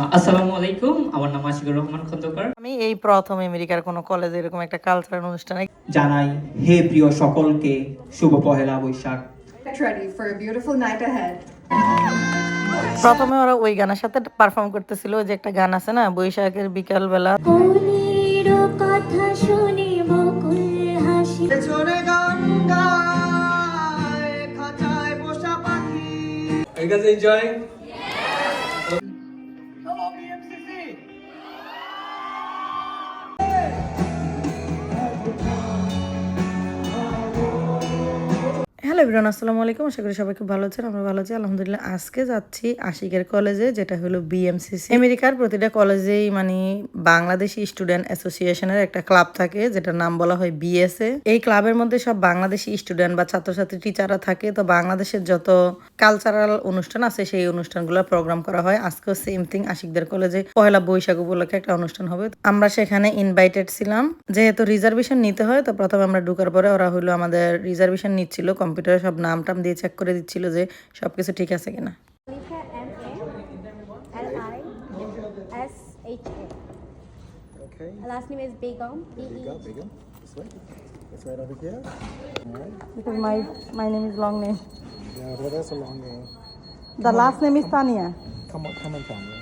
আসসালামু আলাইকুম আমার নাম আশিকুর রহমান খন্দকার। আমি এই প্রথম আমেরিকার কোনো কলেজে এরকম একটা কালচারাল অনুষ্ঠানে জানাই হে প্রিয় সকলকে শুভ Pohela Boishakh. Get ready for a beautiful night ahead. প্রথমে ওরা ওই গানের সাথে পারফর্ম করতেছিল যে একটা গান আছে না বৈশাখের বিকাল বেলা কথা শুনে বকুল হাসি। Are you guys enjoying? Hello Ibran আসসালামু আলাইকুম। আশা করি সবাই খুব ভালো আছেন আমরা ভালো আছি। আলহামদুলিল্লাহ, আজকে যাচ্ছি আশিকের কলেজে যেটা হলো বিএমসিসি আমেরিকার প্রতিটা কলেজেই মানে বাংলাদেশি স্টুডেন্ট অ্যাসোসিয়েশনের একটা ক্লাব থাকে, যেটার নাম বলা হয় বিএসএ এই ক্লাবের মধ্যে সব বাংলাদেশি স্টুডেন্ট বা ছাত্রছাত্রী টিচাররা থাকে। তো বাংলাদেশের যত কালচারাল অনুষ্ঠান আছে, সেই অনুষ্ঠানগুলো প্রোগ্রাম করা হয়। আজকেও সেম থিং আশিকদের কলেজে পয়লা বৈশাখ উপলক্ষে একটা অনুষ্ঠান হবে। আমরা সেখানে ইনভাইটেড ছিলাম। যেহেতু রিজার্ভেশন নিতে হয়, তো প্রথমে আমরা ঢুকার পরে ওরা হলো আমাদের রিজার্ভেশন নিচ্ছিল কম্পিউটারে সব নাম টাম দিয়ে চেক করে দিচ্ছিল যে সবকিছু ঠিক আছে কিনা Last name is Begum. B E go, big. This way. It's right over here. Alright. Because my my name is long name. Yeah, well, that's a long name. The last name is Tania. Come on, come on, Tanya.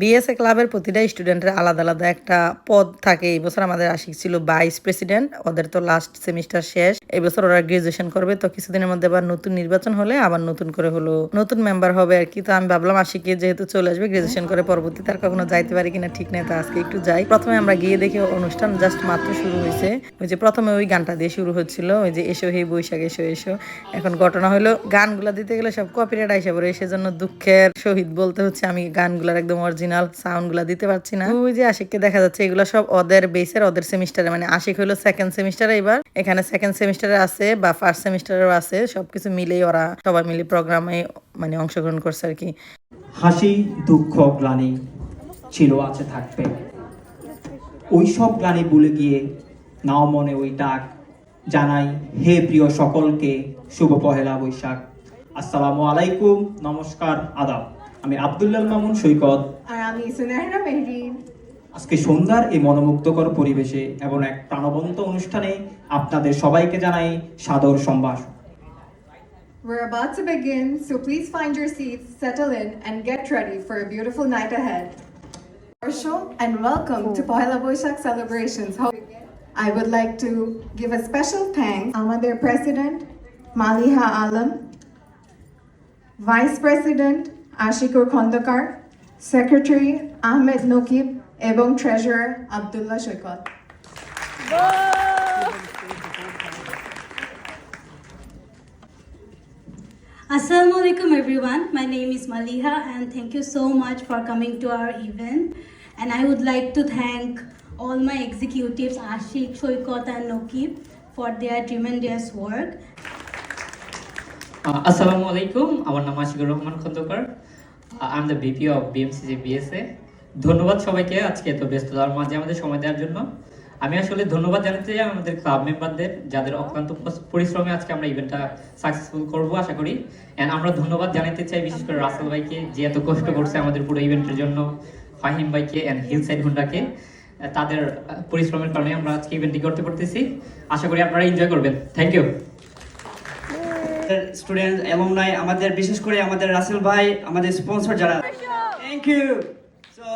BSA ক্লাবের প্রতিটা স্টুডেন্টের আলাদা আলাদা একটা পদ থাকে। এই বছর আমাদের আশিক ছিল ভাইস প্রেসিডেন্ট ওদের তো লাস্ট সেমিস্টার শেষ। এই বছর ওরা গ্রাজুয়েশন করবে, তো কিছুদিনের মধ্যে আবার নতুন নির্বাচন হলে আবার নতুন করে হলো, নতুন মেম্বার হবে আর কি। তো আমি ভাবলাম আশিকে যেহেতু চলে আসবে গ্রাজুয়েশন করে পরবর্তীতে আর কখনো যাইতে পারি কিনা ঠিক নেই, তো আজকে একটু যাই। প্রথমে আমরা গিয়ে দেখি অনুষ্ঠান জাস্ট মাত্র শুরু হয়েছে। ওই যে প্রথমে ওই গানটা দিয়ে শুরু হচ্ছিল, ওই যে এসো হে বৈশাখ, এসো এসো। এখন ঘটনা হলো, গানগুলা দিতে গেলে সব কপিরাইট আইসা পড়ে, সেজন্য দুঃখের সহিত বলতে হচ্ছে আমি গানগুলার একদম অরিজিনাল সাউন্ডগুলা দিতে পারছি না। ওই যে আশিককে দেখা যাচ্ছে এগুলো সব ওদের বেসের ওদের সেমিস্টারে মানে আশিক হলো সেকেন্ড সেমিস্টারে এবার। এখানে সেকেন্ড সেমিস্টারে আছে বা ফার্স্ট সেমিস্টারেও আছে সবকিছু মিলেই ওরা সবাই মিলে প্রোগ্রামে মানে অংশগ্রহণ করছে আর কি। হাসি দুঃখ গ্লানি ছিল আছে থাকবে। ওই সব গ্লানি ভুলে গিয়ে নাও মনে ওই ডাক জানাই হে প্রিয় সকলকে শুভ পহেলা বৈশাখ। আসসালামু আলাইকুম নমস্কার আদাব। আমি আবদুল্লাল মামুন সৈকত আর আমি সুনেহরা মেহরিন আজকে সন্ধ্যার এই মনোমুগ্ধকর পরিবেশে এবং এক প্রাণবন্ত অনুষ্ঠানে আপনাদের সবাইকে জানাই সাদর সম্ভাষণ We're about to begin, so please find your seats, settle in, and get ready for a beautiful night ahead. And welcome to Pohela Boishak celebrations. I would like to give a special thanks আমাদের President Maliha Alam, Vice President Ashikur Khondakar, Secretary Ahmed Nokib, এবং Treasurer Abdullah Shoykot. Assalamu alaikum everyone. My name is Maliha and thank you so much for coming to our event. And I would like to thank all my executives Ashik, Shoykot and Nokib for their tremendous work. আহ, আসসালামু আলাইকুম আমার নাম Ashikur Rahman Khandakar I Am the VP of BMCC BSA ধন্যবাদ সবাইকে আজকে এত ব্যস্ততার মাঝে আমাদের সময় দেওয়ার জন্য। আমি আসলে ধন্যবাদ জানাতে চাই আমাদের ক্লাব মেম্বারদের, যাদের অক্লান্ত পরিশ্রমে আজকে আমরা ইভেন্টটা সাকসেসফুল করব, আশা করি। অ্যান্ড আমরা ধন্যবাদ জানাতে চাই বিশেষ করে রাসেল ভাইকে, যে এত কষ্ট করছে আমাদের পুরো ইভেন্টের জন্য, ফাহিম ভাইকে অ্যান্ড হিল সাইড হুন্ডাকে তাদের পরিশ্রমের কারণে আমরা আজকে ইভেন্টটি করতে পারতেছি। আশা করি আপনারা এনজয় করবেন। থ্যাংক ইউ স্টুডেন্ট এবং নাই আমাদের, বিশেষ করে আমাদের রাসেল ভাই, আমাদের স্পন্সর যারা। থ্যাংক ইউ সো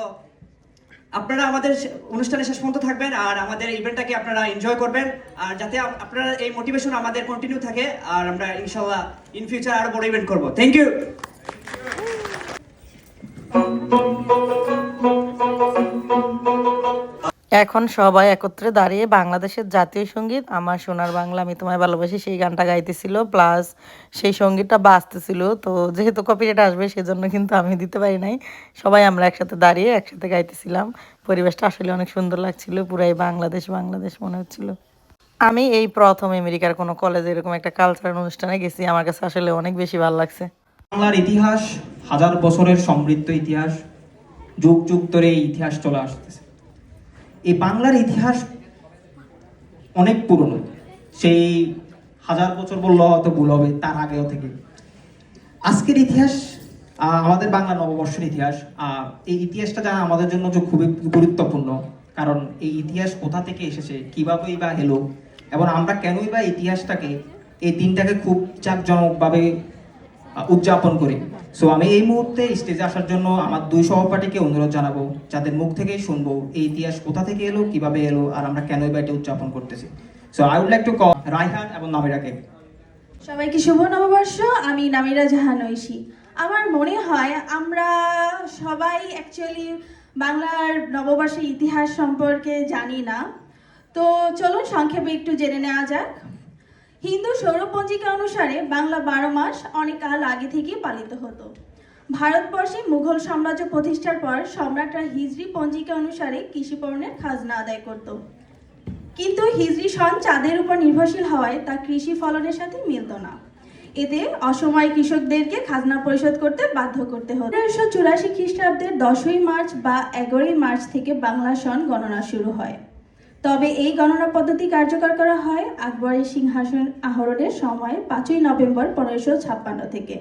আপনারা আমাদের অনুষ্ঠানে শেষ পর্যন্ত থাকবেন আর আমাদের ইভেন্টটাকে আপনারা এনজয় করবেন। আর যাতে আপনারা এই মোটিভেশন আমাদের কন্টিনিউ থাকে, আর আমরা ইনশাল্লাহ ইন ফিউচার আরও বড় ইভেন্ট করব। থ্যাংক ইউ এখন সবাই একত্রে দাঁড়িয়ে বাংলাদেশের জাতীয় সংগীত, আমার সোনার বাংলা, আমি তোমায় ভালোবাসি, সেই গানটা গাইতেছিল প্লাস সেই সঙ্গীতটা বাজতেছিল, তো যেহেতু কপিরাইট আসবে, সেজন্য কিন্তু আমি দিতে পারি নাই। সবাই আমরা একসাথে দাঁড়িয়ে একসাথে গাইতেছিলাম। পরিবেশটা আসলে অনেক সুন্দর লাগছিল, পুরাই বাংলাদেশ বাংলাদেশ মনে হচ্ছিল। আমি এই প্রথম আমেরিকার কোনো কলেজে এরকম একটা কালচারাল অনুষ্ঠানে গেছি, আমার কাছে আসলে অনেক বেশি ভালো লাগছে। বাংলার ইতিহাস, হাজার বছরের সমৃদ্ধ ইতিহাস, যুগ যুগ ধরে এই ইতিহাস চলে আসতেছে। এই বাংলার ইতিহাস অনেক পুরনো। সেই হাজার বছর বললেও হয়তো ভুল হবে, তার আগেও থেকে। আজকের ইতিহাস আমাদের বাংলা নববর্ষের ইতিহাস এই ইতিহাসটা জানা আমাদের জন্য যে খুবই গুরুত্বপূর্ণ। কারণ এই ইতিহাস কোথা থেকে এসেছে, কীভাবেই বা এলো, এবং আমরা কেনই বা ইতিহাসটাকে, এই দিনটাকে খুব চাকজনকভাবে উদযাপন করি। সো আমি এই মুহূর্তে স্টেজে আসার জন্য আমার দুই সহপাঠীকে অনুরোধ জানাব, যাদের মুখ থেকেই শুনব এই ইতিহাস কোথা থেকে এলো, কীভাবে এলো, আর আমরা কেন বা এটা উদযাপন করতেছি। So I would like to call Raihan এবং নামিরাকে সবাইকে শুভ নববর্ষ, আমি নামিরা জাহান ঐশী। আমার মনে হয় আমরা সবাই অ্যাকচুয়ালি বাংলার নববর্ষের ইতিহাস সম্পর্কে জানি না। তো চলুন সংক্ষেপে একটু জেনে নেওয়া যাক। হিন্দু সৌরপঞ্জিকা অনুসারে বাংলা বারো মাস অনেক কাল আগে থেকেই পালিত হতো। ভারতবর্ষে মুঘল সাম্রাজ্য প্রতিষ্ঠার পর সম্রাটরা হিজরি পঞ্জিকা অনুসারে কৃষিপণ্যের খাজনা আদায় করতো। কিন্তু হিজরি সন চাঁদের উপর নির্ভরশীল হওয়ায় তা কৃষি ফলনের সাথে মিলত না। এতে অসময় কৃষকদেরকে খাজনা পরিশোধ করতে বাধ্য করতে হতো। উনিশশো চুরাশি খ্রিস্টাব্দের দশই মার্চ বা এগারোই মার্চ থেকে বাংলা সন গণনা শুরু হয়। তবে এই গণনা পদ্ধতি কার্যকর করা হয় আকবরের সিংহাসন আহরণের সময় পাঁচই নভেম্বর পনেরোশো ছাপ্পান্ন থেকে।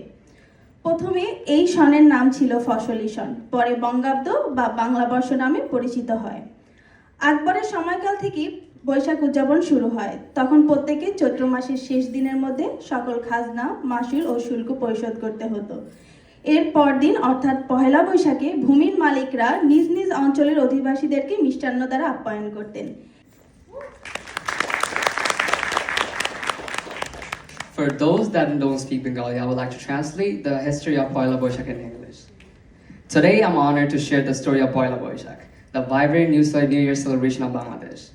প্রথমে এই সনের নাম ছিল ফসলি সন, পরে বঙ্গাব্দ বা বাংলা বর্ষ নামে পরিচিত হয়। আকবরের সময়কাল থেকেই বৈশাখ উদযাপন শুরু হয়। তখন প্রত্যেকে চৈত্র মাসের শেষ দিনের মধ্যে সকল খাজনা, মাসুল ও শুল্ক পরিশোধ করতে হতো। এর পরদিন, অর্থাৎ পহেলা বৈশাখে, ভূমির মালিকরা নিজ নিজ অঞ্চলের অধিবাসীদেরকে মিষ্টান্ন দ্বারা আপ্যায়ন করতেন। For those that don't speak Bengali, I would like to translate the history of Poila Boishak in English. Today, I'm honored to share the story of Poila Boishak, the vibrant New Year celebration of Bangladesh.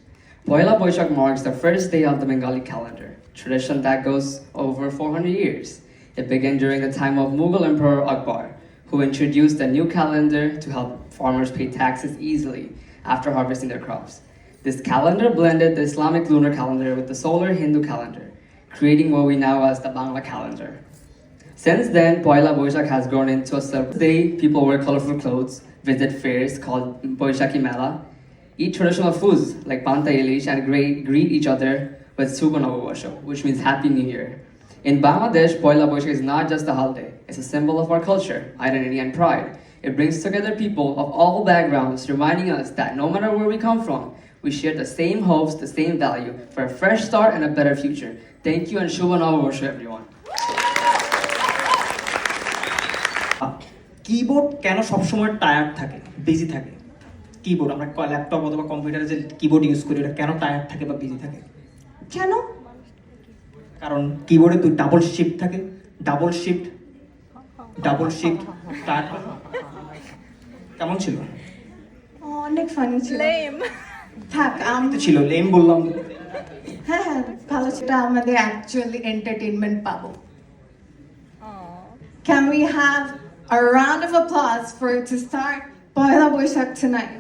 Poila Boishak marks the first day of the Bengali calendar, tradition that goes over 400 years. It began during the time of Mughal Emperor Akbar, who introduced a new calendar to help farmers pay taxes easily after harvesting their crops. This calendar blended the Islamic lunar calendar with the solar Hindu calendar, creating what we now as the Bangla calendar. Since then, Poila Boishak has grown into a celebration day. People wear colorful clothes, visit fairs called Boishaki Mela, eat traditional foods like Panta Ilish, and greet, each other with Suba Navabosho, which means Happy New Year. In Bangladesh, Poila Boishak is not just a holiday, it's a symbol of our culture, identity, and pride. It brings together people of all backgrounds, reminding us that no matter where we come from, we share the same hopes, the same value for a fresh start and a better future. Thank you and Shubha Navabosho, everyone. Keyboard কেন সবসময় tired থাকে? Busy থাকে? Keyboard আমরা laptop অথবা কম্পিউটারে যে keyboard use করি ওটা কেন টায়ার্ড থাকে বা বিজি থাকে? কেন? কারণ কিবোর্ডে তুই ডাবল শিফট থাকে। Double shift double shift tired কেমন ছিল? অনেক ফানি ছিল। থাক আমি আমি তো ছিল লেম বললাম হ্যাঁ হ্যাঁ ভালো সেটা আমাদের অ্যাকচুয়ালি এন্টারটেনমেন্ট পাবো Can we have a round of applause for it to start Poila Boishak tonight?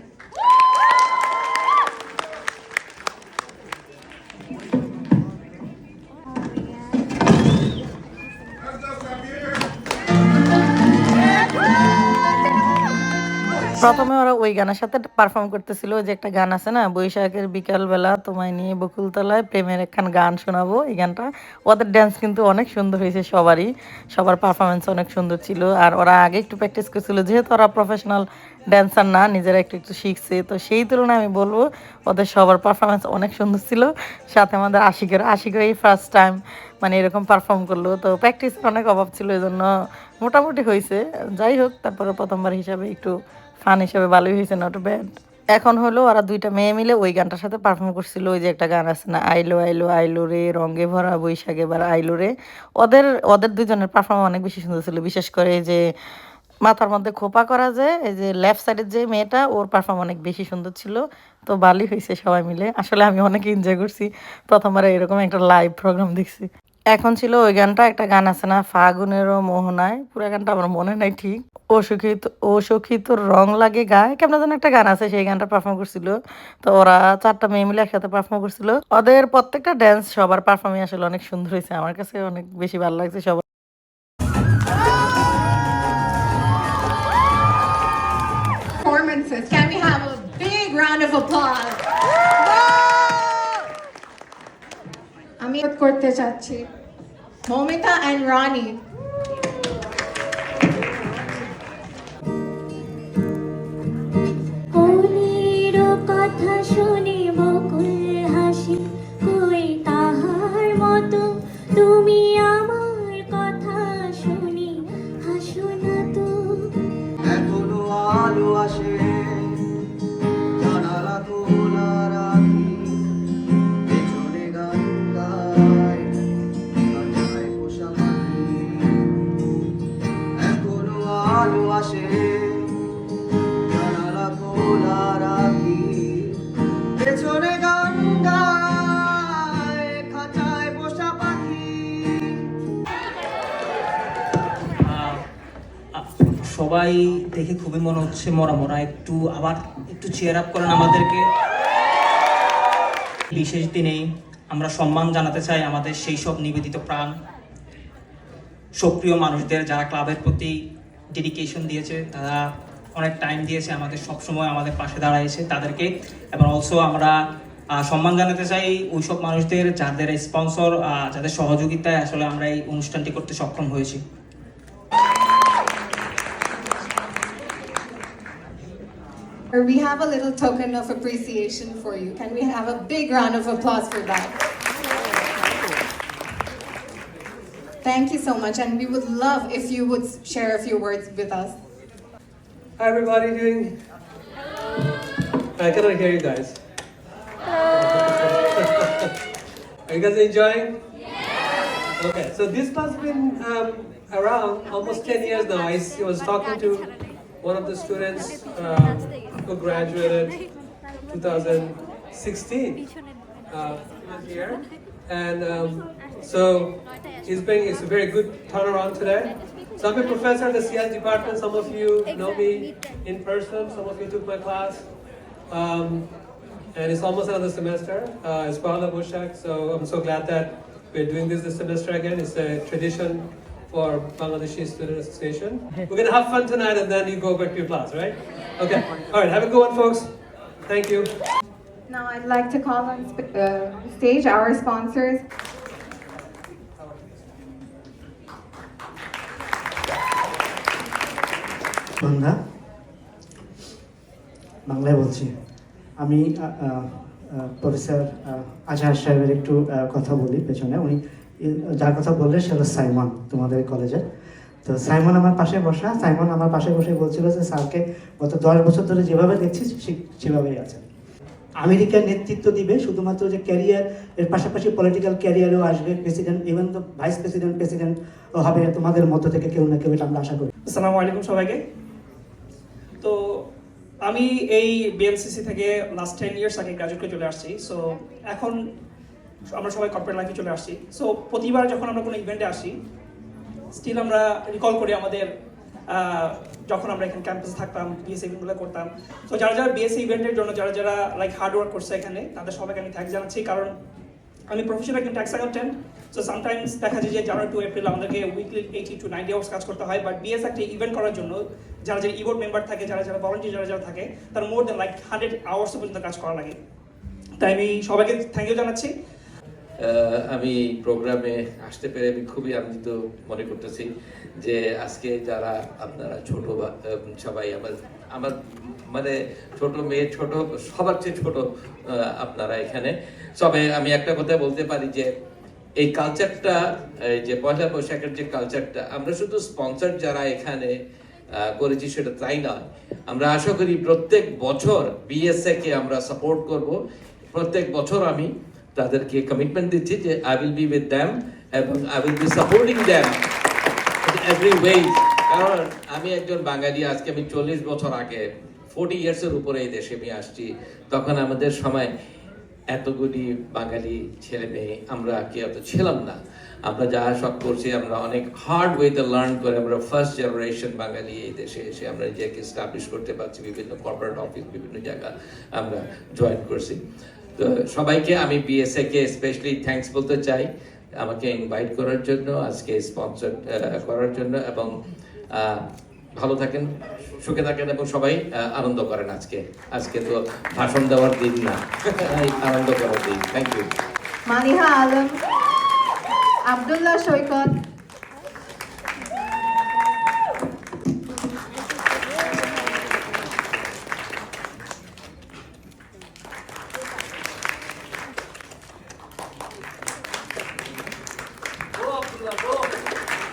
প্রথমে ওরা ওই গানের সাথে পারফর্ম করতেছিল যে একটা গান আছে না, বৈশাখের বিকাল বেলা তোমায় নিয়ে বকুলতলায় প্রেমের একখান গান শোনাবো, এই গানটা। ওদের ড্যান্স কিন্তু অনেক সুন্দর হয়েছে সবারই, সবার পারফরমেন্স অনেক সুন্দর ছিল। আর ওরা আগে একটু প্র্যাকটিস করছিল, যেহেতু ওরা প্রফেশনাল ড্যান্সার না, নিজেরা একটু একটু শিখছে, তো সেই তুলনায় আমি বলব ওদের সবার পারফরমেন্স অনেক সুন্দর ছিল। সাথে আমাদের আশিকের আশিকের এই ফার্স্ট টাইম মানে এরকম পারফর্ম করল, তো প্র্যাকটিস অনেক অভাব ছিল এই জন্য মোটামুটি হয়েছে। যাই হোক, তারপরে প্রথমবার হিসাবে একটু ফান হিসেবে ভালোই হয়েছে নট ব্যাড এখন হলো ওরা দুইটা মেয়ে মিলে ওই গানটার সাথে পারফর্ম করছিল, ওই যে একটা গান আছে না, আইলো আইলো আইলো রে রঙ্গে ভরা বৈশাখ এবার আইলো রে। ওদের ওদের দুজনের পারফর্ম অনেক বেশি সুন্দর ছিল, বিশেষ করে যে মাথার মধ্যে খোপা করা যায় এই যে লেফট সাইডের যে মেয়েটা, ওর পারফর্ম অনেক বেশি সুন্দর ছিল। তো ভালোই হয়েছে সবাই মিলে। আসলে আমি অনেক এনজয় করছি। প্রথমবার এরকম একটা লাইভ প্রোগ্রাম দেখছি। এখন ছিল ওই গানটা, একটা গান আছে না, ফাগুনেরও মোহনায়। পুরো গানটা আমার মনে নাই ঠিক। ও সখী তো- ও সখী রং লাগে গায়ে। কেমন যেন একটা গান আছে, সেই গানটা পারফর্ম করছিল। তো ওরা চারটা মেয়ে মিলে একসাথে পারফর্ম করছিল। ওদের প্রত্যেকটা ড্যান্স সবার পারফর্মই আসলে অনেক সুন্দর হয়েছে। আমার কাছে অনেক বেশি ভালো লাগছে সবার। Can we have a big round of applause? আমি করতে চাচ্ছি। মমিতা অ্যান্ড রানি হচ্ছে মরা মরা। একটু আবার একটু চেয়ার আপ করেন আমাদেরকে। বিশেষ দিনে আমরা সম্মান জানাতে চাই আমাদের সেই সব নিবেদিত প্রাণ। সক্রিয় মানুষদের যারা ক্লাবের প্রতি ডেডিকেশন দিয়েছে, তারা অনেক টাইম দিয়েছে আমাদের সবসময় আমাদের পাশে দাঁড়াইছে তাদেরকে। এবং অলসো আমরা সম্মান জানাতে চাই ওই সব মানুষদের যাদের স্পন্সর যাদের সহযোগিতায় আসলে আমরা এই অনুষ্ঠানটি করতে সক্ষম হয়েছি। We have a little token of appreciation for you. Can we have a big round of applause for that? Thank you so much, and we would love if you would share a few words with us. How everybody doing? I cannot hear you guys. Are you guys enjoying? Yes. Okay, so this has been um, around almost 10 years now. I was talking to one of the students um, graduated 2016 uh, year. And um, so he's been, it's a very good turnaround today. So I'm a professor in the CS department. Some of you know me in person, some of you took my class. Um, and it's almost another semester. Uh, it's Paula Bushak, so I'm so glad that we're doing this this semester again. It's a tradition for Bangladeshi Student Association. We're gonna have fun tonight and then you go back to your class, right? Okay, all right, have a good one, folks. Thank you. Now, I'd like to call on sp- uh, stage our sponsors. সন্ধ্যা বাংলায় বলছি আমি professor আজহার সাহেবের একটু আহ, কথা বলি পেছনে উনি ই- যার কথা বললে সে হলো সাইমন তোমাদের কলেজে। তো সাইমন আমার পাশে বসা। সাইমন আমার পাশে বসে বলছিল যে, স্যারকে গত দশ বছর ধরে যেভাবে দেখছি সেভাবেই আছে। আমেরিকার নেতৃত্ব দিবে, শুধুমাত্র যে ক্যারিয়ার, এর পাশাপাশি পলিটিক্যাল ক্যারিয়ারও আসবে প্রেসিডেন্ট ইভেন তো ভাইস প্রেসিডেন্ট প্রেসিডেন্ট হবে, তোমাদের মধ্য থেকে কেউ না কেউ এটা আমরা আশা করি। আসসালামু আলাইকুম সবাইকে। তো আমি এই বিএমসিসি থেকে লাস্ট টেন ইয়ার্স আগে গ্রাজুয়েট করে চলে আসছি। সো এখন আমরা সবাই কর্পোরেট লাইফে চলে আসছি। সো প্রতিবার যখন আমরা কোনো ইভেন্টে আসি স্টিল আমরা রিকল করি আমাদের যখন আমরা এখানে ক্যাম্পাসে থাকতাম বিএসসি ইভেন্টগুলো করতাম। তো যারা যারা বিএসসি ইভেন্টের জন্য, যারা যারা লাইক হার্ড ওয়ার্ক করছে এখানে, তাদের সবাইকে আমি থ্যাংক জানাচ্ছি। কারণ আমি প্রফেশনাল একজন ট্যাক্স অ্যাকাউন্টেন্ট সো সামটাইমস দেখা যায় যে জানুয়ারি টু এপ্রিল আমাদেরকে weekly eighty to ninety hours কাজ করতে হয়। বাট বিএস একটা ইভেন্ট করার জন্য, যারা যারা ইভোট মেম্বার থাকে, যারা যারা ভলেন্টিয়ার যারা যারা থাকে, তার more than like hundred hours পর্যন্ত কাজ করা লাগে। তাই আমি সবাইকে থ্যাংক ইউ জানাচ্ছি। আমি প্রোগ্রামে আসতে পেরে আমি খুবই আনন্দিত মনে করতেছি যে আজকে যারা আপনারা ছোট সবাই আমার আমার মানে ছোট মেয়ে, ছোট, সবার চেয়ে ছোট আপনারা এখানে। তবে আমি একটা কথা বলতে পারি যে এই কালচারটা যে পয়লা বৈশাখের যে কালচারটা আমরা শুধু স্পন্সর যারা এখানে করেছি সেটা তাই নয়। আমরা আশা করি প্রত্যেক বছর বিএসএ কে আমরা সাপোর্ট করব। প্রত্যেক বছর আমি তাদেরকে কমিটমেন্ট দিচ্ছি যে I will be with them এবং I will be supporting them every way কারণ আমি একজন বাঙালি, আজকে আমি চল্লিশ বছর আগে ফোর্টি ইয়ার্সের উপরে এই দেশে আমি আসছি। তখন আমাদের সময় এতগুলি বাঙালি ছেলে মেয়ে, আমরা কি অত ছিলাম না। আমরা যা সব করছি, আমরা অনেক হার্ড ওয়েতে লার্ন করে আমরা ফার্স্ট জেনারেশন বাঙালি এই দেশে এসে আমরা নিজেকে স্টাবলিশ করতে পারছি। বিভিন্ন কর্পোরেট অফিস বিভিন্ন জায়গা আমরা জয়েন করছি। তো সবাইকে আমি বিএসএ কে স্পেশালি থ্যাঙ্কস বলতে চাই আমাকে ইনভাইট করার জন্য আজকে স্পন্সর করার জন্য এবং ভালো থাকেন সুখে থাকেন এবং সবাই আনন্দ করেন আজকে। আজকে তো ভাষণ দেওয়ার দিন না আনন্দ করার দিন। Thank you Maliha Alam, Abdullah Shoykot,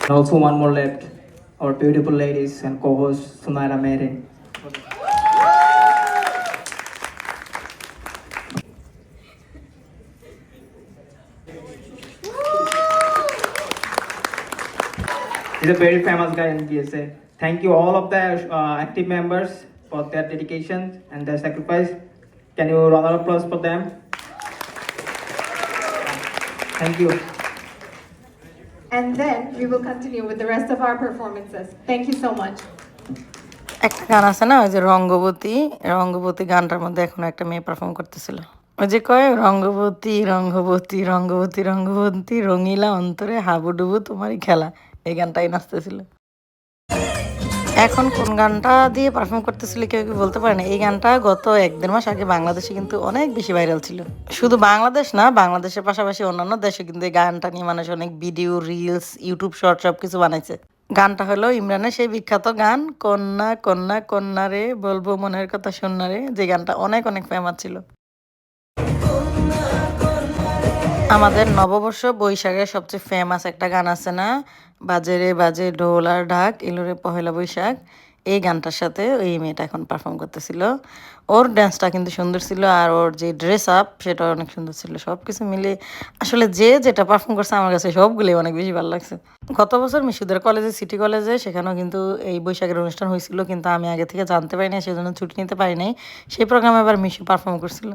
And also one more left, our beautiful ladies and co-host Sunaira Mary. He's a very famous guy in GSA. Thank you all of the uh, active members for their dedication and their sacrifice. Can you round of applause for them? Thank you. And then we will continue with the rest of our performances. Thank you so much. একটা গান আছে না, ওই যে রঙ্গবতী রঙ্গবতী গানটার মধ্যে এখন একটা মেয়ে পারফর্ম করতেছিল ওই যে কয়, রঙ্গবতী রঙ্গবতী রঙ্গবতী রঙ্গবতী, রঙিলা অন্তরে হাবুডুবু তোমারই খেলা এই গানটাই নাচতেছিল এখন কোন গানটা দিয়ে পারফর্ম করতেছিল কেউ কি বলতে পারে না এই গানটা গত এক দেড় মাস আগে বাংলাদেশে কিন্তু অনেক বেশি ভাইরাল ছিল। শুধু বাংলাদেশ না, বাংলাদেশের পাশাপাশি অন্যান্য দেশে কিন্তু এই গানটা নিয়ে মানুষ অনেক ভিডিও রিলস ইউটিউব শর্ট সব কিছু বানাইছে। গানটা হলো ইমরানের সেই বিখ্যাত গান, কন্যা কন্যা কন্যা রে, বলব মনের কথা শোনা রে যে গানটা অনেক অনেক ফেমাস ছিল। আমাদের নববর্ষ বৈশাখের সবচেয়ে ফেমাস একটা গান আছে না? বাজে রে বাজে ঢোল আর ঢাক, এলোরে পহেলা বৈশাখ। এই গানটার সাথে ওই মেয়েটা এখন পারফর্ম করতেছিল। ওর ড্যান্সটা কিন্তু সুন্দর ছিল আর ওর যে ড্রেস আপ সেটা অনেক সুন্দর ছিল। সব কিছু মিলে আসলে যে যেটা পারফর্ম করছে আমার কাছে সবগুলোই অনেক বেশি ভালো লাগছে। গত বছর মিশুদের কলেজে সিটি কলেজে সেখানেও কিন্তু এই বৈশাখের অনুষ্ঠান হয়েছিল কিন্তু আমি আগে থেকে জানতে পারি নাই, সেজন্য ছুটি নিতে পারি নাই। সেই প্রোগ্রামে এবার মিশু পারফর্ম করছিল।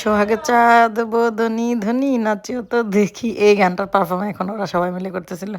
সোহাগের চাঁদ বোধনি ধনি নাচিও তো দেখি। এই গানটার পারফর্ম এখন ওরা সবাই মিলে করতেছিল।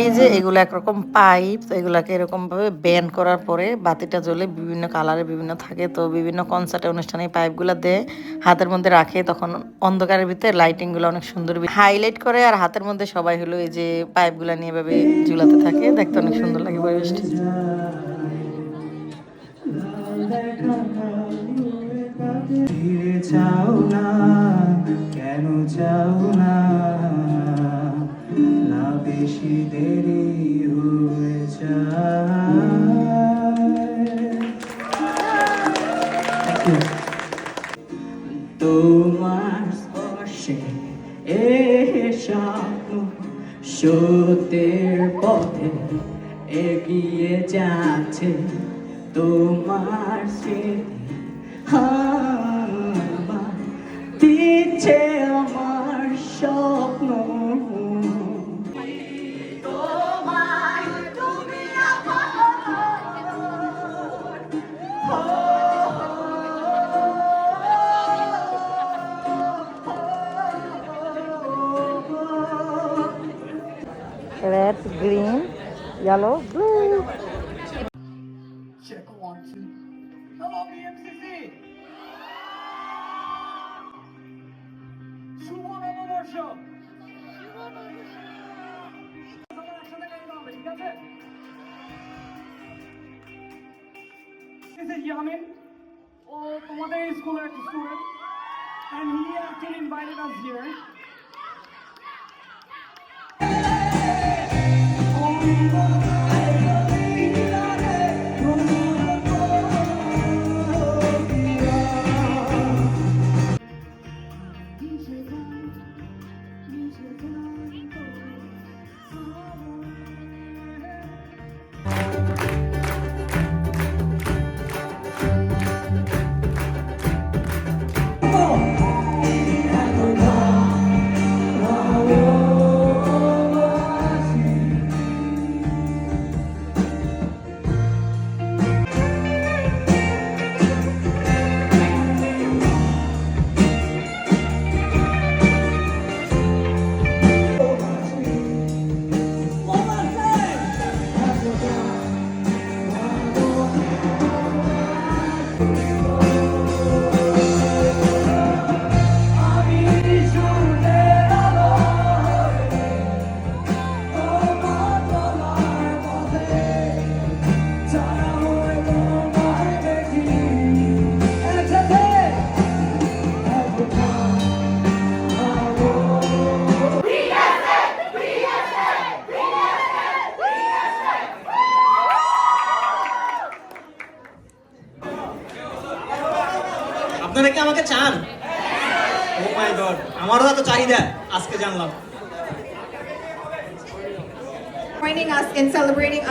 এই যে এগুলো একরকম পাইপ তো এগুলাকে এরকম ভাবে ব্যান্ড করার পরে বাতিটা জ্বলে বিভিন্ন কালারে বিভিন্ন থাকে তো বিভিন্ন কনসার্টে অনুষ্ঠানে পাইপগুলো দেয় হাতের মধ্যে রাখে তখন অন্ধকারের ভিতরে লাইটিংগুলো অনেক সুন্দর হাইলাইট করে আর হাতের মধ্যে সবাই হলো এই যে পাইপগুলো নিয়ে এভাবে ঝুলাতে থাকে দেখতে অনেক সুন্দর লাগে পরিবেশটা। চাও না কেন চাও না? বেশি দেরি হয়ে যায়। তোমার স্পর্শে এ স্বপ্ন সত্যের পথে এগিয়ে যাচ্ছে। তোমার স্মৃতি Yellow blue Check one, two. Hello, BMCC! শুভ নববর্ষ! সবাই একসাথে গাইতে হবে, ঠিক আছে? This is Yamin. ও তোমাদের স্কুলের একটা student and he actually invited us here. আপনারা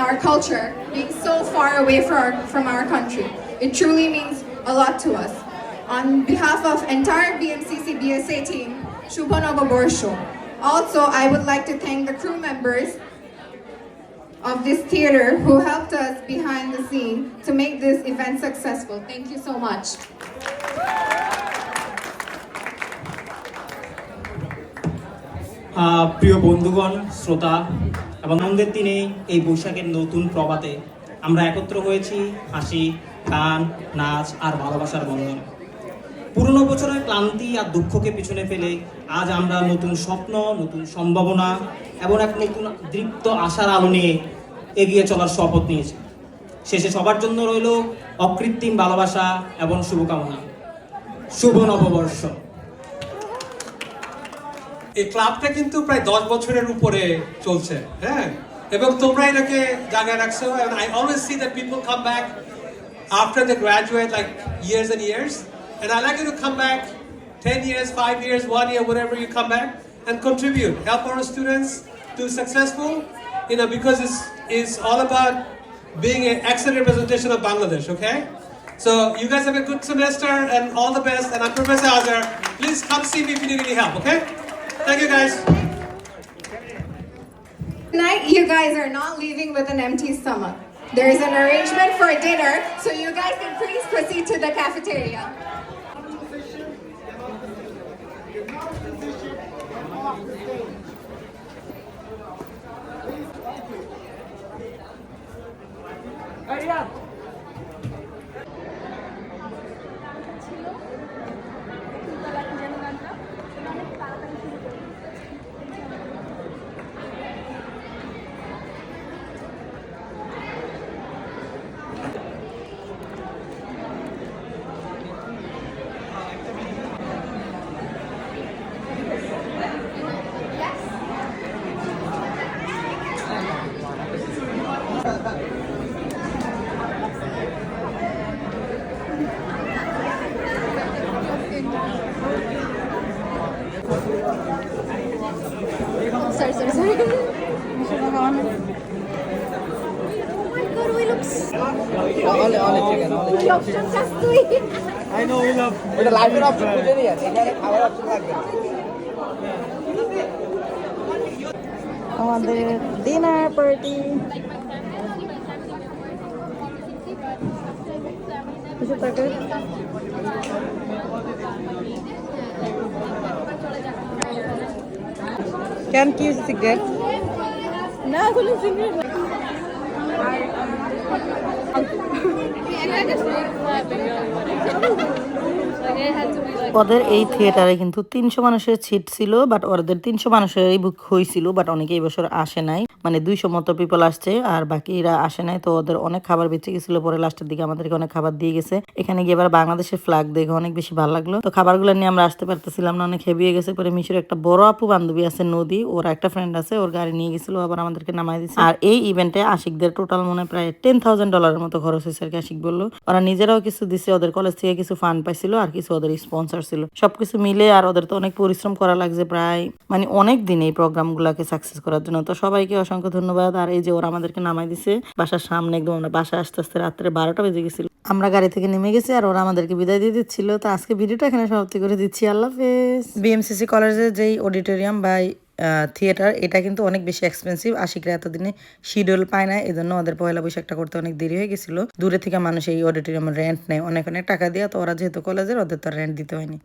our culture, being so far away from our, from our country. It truly means a lot to us. On behalf of entire BMCC BSA team, Shubha Novoborsho. Also, I would like to thank the crew members of this theater who helped us behind the scene to make this event successful. Thank you so much. আহ, প্রিয় বন্ধুগণ শ্রোতা এবং আনন্দের দিনে এই বৈশাখের নতুন প্রভাতে আমরা একত্র হয়েছি হাসি, গান, নাচ আর ভালোবাসার বন্ধন। পুরনো বছরের ক্লান্তি আর দুঃখকে পিছনে ফেলে আজ আমরা নতুন স্বপ্ন, নতুন সম্ভাবনা এবং এক নতুন দৃপ্ত আশার আলো নিয়ে এগিয়ে চলার শপথ নিয়েছি। শেষে সবার জন্য রইল অকৃত্রিম ভালোবাসা এবং শুভকামনা। শুভ নববর্ষ। এই ক্লাবটা কিন্তু প্রায় দশ বছরের উপরে চলছে হ্যাঁ এবং তোমরা এটাকে জায়গায় রাখছো and I always see that people come back after they graduate like years and years and I like you to come back 10 years, 5 years, 1 year, whatever you come back and contribute, help our students to successful, you know, because it's, it's all about being an excellent representation of Bangladesh, okay? So you guys have a good semester and all the best and I'm Professor Azhar. Please come see me if you need any help, okay? Thank you guys. Tonight, you guys are not leaving with an empty stomach. There is an arrangement for a dinner, so you guys can please proceed to the cafeteria. Sorry, এটা লাইভের option খুঁজে নিয়ে এখানে খাবার option লাগবে না। আমাদের dinner party কিছু তরকারি? কেন কি সিগারেট না কোনো সিগারেট ওদের এই থিয়েটারে কিন্তু তিনশো মানুষের সিট ছিল বাট ওদের তিনশো মানুষেরই বুক হয়েছিল বাট অনেকে এই বছর আসে নাই। মানে দুইশো মতো পিপল আসছে, আর বাকিরা আসে নাই, তো ওদের অনেক খাবার বেঁচে গেছিল, পরে লাস্টের দিকে আমাদেরকে অনেক খাবার দিয়ে গেছে। এখানে গিয়ে এবার বাংলাদেশের ফ্ল্যাগ দেখে অনেক বেশি ভালো লাগল। তো খাবারগুলো নিয়ে আমরা আসতে পারতেছিলাম না, অনেক হেভি গেছে, পরে মিশরের একটা বড় আপু বান্ধবী আছে, নদী, ওর একটা ফ্রেন্ড আছে, ওর গাড়ি নিয়ে গেছিল, আবার আমাদেরকে নামাই দিচ্ছে আর এই ইভেন্টে আশিকদের টোটাল মনে প্রায় টেন থাউজেন্ড ডলারের মতো খরচ হয়েছে, আর কি আশিক বলল। ওরা নিজেরাও কিছু দিছে, ওদের কলেজ থেকে কিছু ফান্ড পাইছিল, আর কিছু ওদের স্পন্সার ছিল। সবকিছু মিলে আর ওদের তো অনেক পরিশ্রম করা লাগছে প্রায় মানে অনেক দিন এই প্রোগ্রাম গুলাকে সাকসেস করার জন্য। তো সবাইকে অসংখ্য ধন্যবাদ। আর এই যে ওরা আমাদেরকে নামাই দিছে, বাসার সামনে একদম আমরা বাসা আস্তে আস্তে রাত্রে বারোটা বেজে গেছিল। আমরা গাড়ি থেকে নেমে গেছি আর ওরা আমাদেরকে বিদায় দিয়ে দিচ্ছিল। তো আজকে ভিডিওটা এখানে সমাপ্তি করে দিচ্ছি। আল্লাহ হাফেজ। বিএমসিসি কলেজের যেই অডিটোরিয়াম বা থিয়েটার এটা কিন্তু অনেক বেশি এক্সপেন্সিভ আশিকরা এতদিনে শিডিউল পায় না এই জন্য ওদের পয়লা বৈশাখটা করতে অনেক দেরি হয়ে গেছিল। দূরে থেকে মানুষ এই অডিটোরিয়ামের রেন্ট নেয়। অনেক অনেক টাকা দিয়ে তো ওরা যেহেতু কলেজের ওদের তো রেন্ট দিতে হয়নি।